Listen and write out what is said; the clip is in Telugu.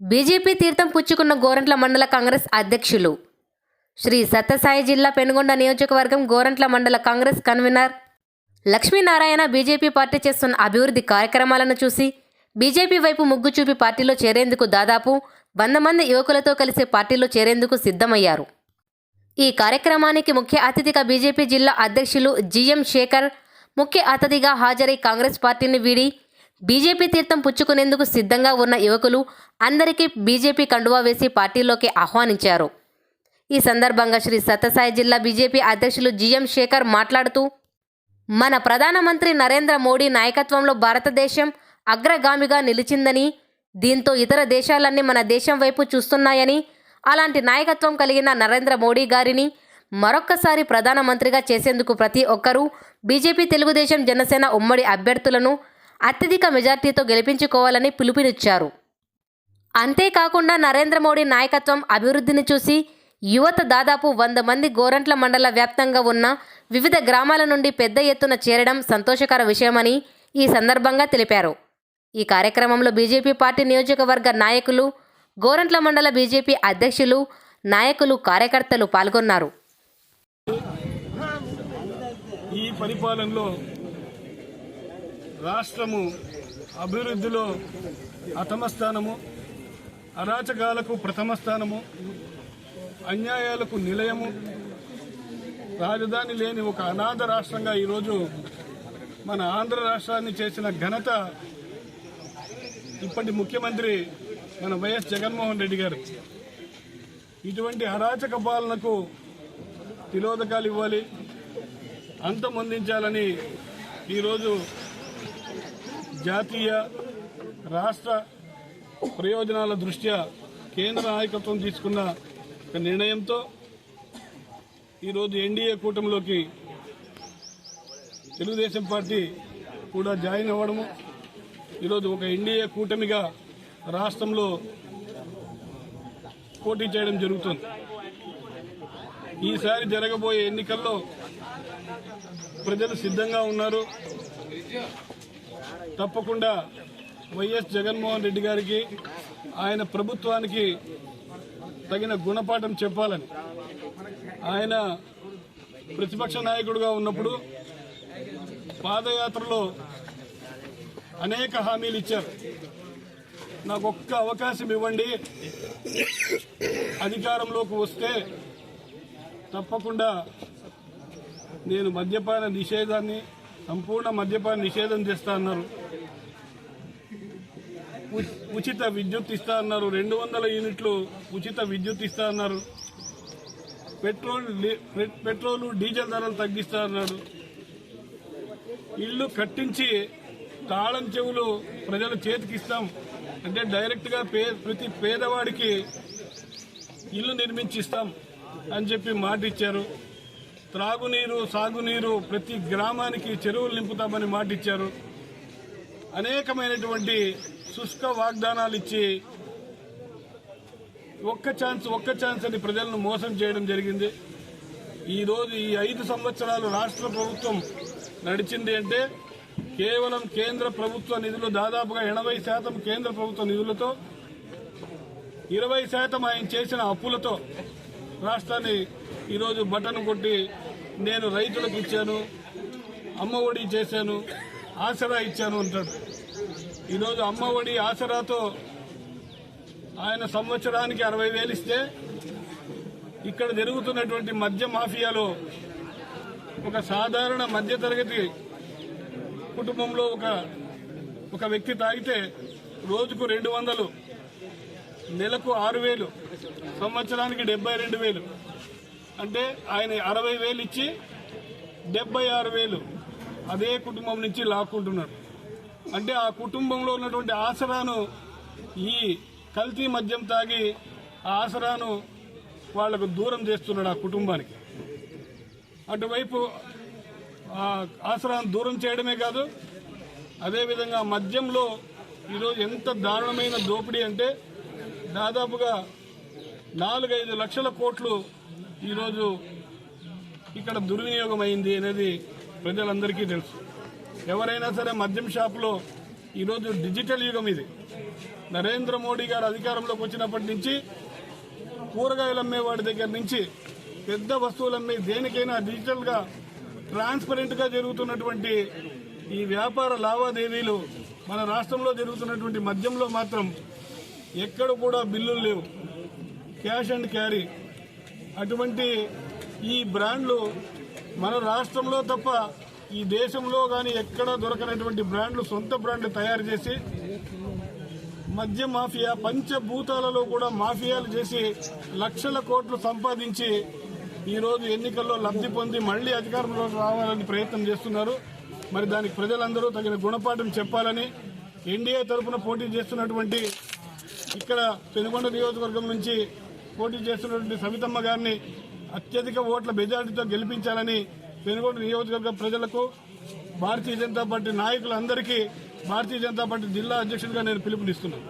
బీజేపీ తీర్థం పుచ్చుకున్న గోరంట్ల మండల కాంగ్రెస్ అధ్యక్షులు శ్రీ సత్యసాయి జిల్లా పెనుగొండ నియోజకవర్గం గోరంట్ల మండల Congress convener Lakshminarayana BJP party చేస్తున్న అభివృద్ధి కార్యక్రమాలను చూసి బీజేపీ వైపు మొగ్గు చూపి పార్టీలో చేరేందుకు దాదాపు వంద మంది యువకులతో కలిసి పార్టీలో చేరేందుకు సిద్ధమయ్యారు. ఈ కార్యక్రమానికి ముఖ్య అతిథిగా బీజేపీ జిల్లా అధ్యక్షులు జిఎం శేఖర్ ముఖ్య అతిథిగా హాజరై కాంగ్రెస్ పార్టీని వీడి బీజేపీ తీర్థం పుచ్చుకునేందుకు సిద్ధంగా ఉన్న యువకులు అందరికీ బీజేపీ కండువా వేసి పార్టీలోకి ఆహ్వానించారు. ఈ సందర్భంగా శ్రీ సత్యసాయి జిల్లా బీజేపీ అధ్యక్షులు జిఎం శేఖర్ మాట్లాడుతూ మన ప్రధానమంత్రి నరేంద్ర మోడీ నాయకత్వంలో భారతదేశం అగ్రగామిగా నిలిచిందని దీంతో ఇతర దేశాలన్నీ మన దేశం వైపు చూస్తున్నాయని అలాంటి నాయకత్వం కలిగిన నరేంద్ర మోడీ గారిని మరొక్కసారి ప్రధానమంత్రిగా చేసేందుకు ప్రతి ఒక్కరూ బీజేపీ తెలుగుదేశం జనసేన ఉమ్మడి అభ్యర్థులను అత్యధిక మెజార్టీతో గెలిపించుకోవాలని పిలుపునిచ్చారు. అంతేకాకుండా నరేంద్ర మోడీ నాయకత్వం అభివృద్ధిని చూసి యువత దాదాపు వంద మంది గోరంట్ల మండల వ్యాప్తంగా ఉన్న వివిధ గ్రామాల నుండి పెద్ద ఎత్తున చేరడం సంతోషకర విషయమని ఈ సందర్భంగా తెలిపారు. ఈ కార్యక్రమంలో బీజేపీ పార్టీ నియోజకవర్గ నాయకులు గోరంట్ల మండల బీజేపీ అధ్యక్షులు నాయకులు కార్యకర్తలు పాల్గొన్నారు. ఈ పరిపాలనలో రాష్ట్రము అభివృద్ధిలో అతమ స్థానము అరాచకాలకు ప్రథమ స్థానము అన్యాయాలకు నిలయము రాజధాని లేని ఒక అనాథ రాష్ట్రంగా ఈరోజు మన ఆంధ్ర రాష్ట్రాన్ని చేసిన ఘనత ఇప్పటి ముఖ్యమంత్రి మన వైఎస్ జగన్మోహన్ రెడ్డి గారు. ఇటువంటి అరాచక పాలనకు తిలోదకాలు ఇవ్వాలి అంతమొందించాలని ఈరోజు జాతీయ రాష్ట్ర ప్రయోజనాల దృష్ట్యా కేంద్ర నాయకత్వం తీసుకున్న ఒక నిర్ణయంతో ఈరోజు ఎన్డీఏ కూటమిలోకి తెలుగుదేశం పార్టీ కూడా జాయిన్ అవ్వడము. ఈరోజు ఒక ఎన్డీఏ కూటమిగా రాష్ట్రంలో పోటీ చేయడం జరుగుతుంది. ఈసారి జరగబోయే ఎన్నికల్లో ప్రజలు సిద్ధంగా ఉన్నారు. తప్పకుండా వైఎస్ జగన్మోహన్ రెడ్డి గారికి ఆయన ప్రభుత్వానికి తగిన గుణపాఠం చెప్పాలని. ఆయన ప్రతిపక్ష నాయకుడుగా ఉన్నప్పుడు పాదయాత్రలో అనేక హామీలు ఇచ్చారు. నాకు ఒక్క అవకాశం ఇవ్వండి. అధికారంలోకి వస్తే తప్పకుండా నేను మద్యపాన నిషేధాన్ని సంపూర్ణ మద్యపాన నిషేధం చేస్తా అన్నారు. ఉచిత విద్యుత్ ఇస్తా అన్నారు. రెండు వందల యూనిట్లు ఉచిత విద్యుత్ ఇస్తా అన్నారు. పెట్రోల్ పెట్రోల్ పె- పెట్రోలు డీజిల్ ధరలు తగ్గిస్తా అన్నాడు ఇల్లు కట్టించి తాళం చెవులు ప్రజల చేతికి ఇస్తాం అంటే డైరెక్ట్గా పే ప్రతి పేదవాడికి ఇల్లు నిర్మించిస్తాం అని చెప్పి మాట ఇచ్చారు త్రాగునీరు సాగునీరు ప్రతి గ్రామానికి చెరువులు నింపుతామని మాటిచ్చారు. అనేకమైనటువంటి శుష్క వాగ్దానాలు ఇచ్చి ఒక్క ఛాన్స్ ఒక్క ఛాన్స్ అని ప్రజలను మోసం చేయడం జరిగింది. ఈరోజు ఈ ఐదు సంవత్సరాలు రాష్ట్ర ప్రభుత్వం నడిచింది అంటే కేవలం కేంద్ర ప్రభుత్వ నిధులు దాదాపుగా ఎనభై శాతం కేంద్ర ప్రభుత్వ నిధులతో ఇరవై శాతం ఆయన చేసిన అప్పులతో రాష్ట్రాన్ని ఈరోజు బటన్ కొట్టి నేను రైతులకు ఇచ్చాను అమ్మ ఒడి చేశాను ఆసరా ఇచ్చాను అంటాడు. ఈరోజు అమ్మ ఒడి ఆసరాతో ఆయన సంవత్సరానికి అరవై వేలు ఇస్తే ఇక్కడ జరుగుతున్నటువంటి మద్య మాఫియాలో ఒక సాధారణ మధ్యతరగతి కుటుంబంలో ఒక ఒక వ్యక్తి తాగితే రోజుకు రెండు వందలు నెలకు ఆరు వేలు. సంవత్సరానికి డెబ్బై రెండు వేలు. అంటే ఆయన అరవై వేలు ఇచ్చి డెబ్బై ఆరు వేలు అదే కుటుంబం నుంచి లాక్కుంటున్నాడు అంటే ఆ కుటుంబంలో ఉన్నటువంటి ఆసరాను ఈ కల్తీ మద్యం తాగి ఆ ఆసరాను వాళ్ళకు దూరం చేస్తున్నాడు ఆ కుటుంబానికి. అటువైపు ఆ ఆసరాను దూరం చేయడమే కాదు అదేవిధంగా మద్యంలో ఈరోజు ఎంత దారుణమైన దోపిడీ అంటే దాదాపుగా నాలుగైదు లక్షల కోట్లు ఈరోజు ఇక్కడ దుర్వినియోగం అయింది అనేది ప్రజలందరికీ తెలుసు. ఎవరైనా సరే మద్యం షాపులో ఈరోజు డిజిటల్ యుగం ఇది. నరేంద్ర మోడీ గారు అధికారంలోకి వచ్చినప్పటి నుంచి కూరగాయలు అమ్మేవాడి దగ్గర నుంచి పెద్ద వస్తువులు అమ్మే దేనికైనా డిజిటల్గా ట్రాన్స్పరెంట్గా జరుగుతున్నటువంటి ఈ వ్యాపార లావాదేవీలు మన రాష్ట్రంలో జరుగుతున్నటువంటి మద్యంలో మాత్రం ఎక్కడ కూడా బిల్లులు లేవు. Cash and carry. అటువంటి ఈ బ్రాండ్లు మన రాష్ట్రంలో తప్ప ఈ దేశంలో కానీ ఎక్కడ దొరకనటువంటి బ్రాండ్లు సొంత బ్రాండ్లు తయారు చేసి మద్య మాఫియా పంచభూతాలలో కూడా మాఫియాలు చేసి లక్షల కోట్లు సంపాదించి ఈరోజు ఎన్నికల్లో లబ్ధి పొంది మళ్ళీ అధికారంలో రావాలని ప్రయత్నం చేస్తున్నారు. మరి దానికి ప్రజలందరూ తగిన గుణపాఠం చెప్పాలని ఎన్డీఏ తరఫున పోటీ చేస్తున్నటువంటి ఇక్కడ పెనుగొండ నియోజకవర్గం నుంచి పోటీ చేస్తున్నటువంటి సవితమ్మ గారిని అత్యధిక ఓట్ల మెజార్టీతో గెలిపించాలని పెనుగోడు నియోజకవర్గ ప్రజలకు భారతీయ జనతా పార్టీ నాయకులందరికీ భారతీయ జనతా పార్టీ జిల్లా అధ్యక్షుడిగా నేను పిలుపునిస్తున్నాను.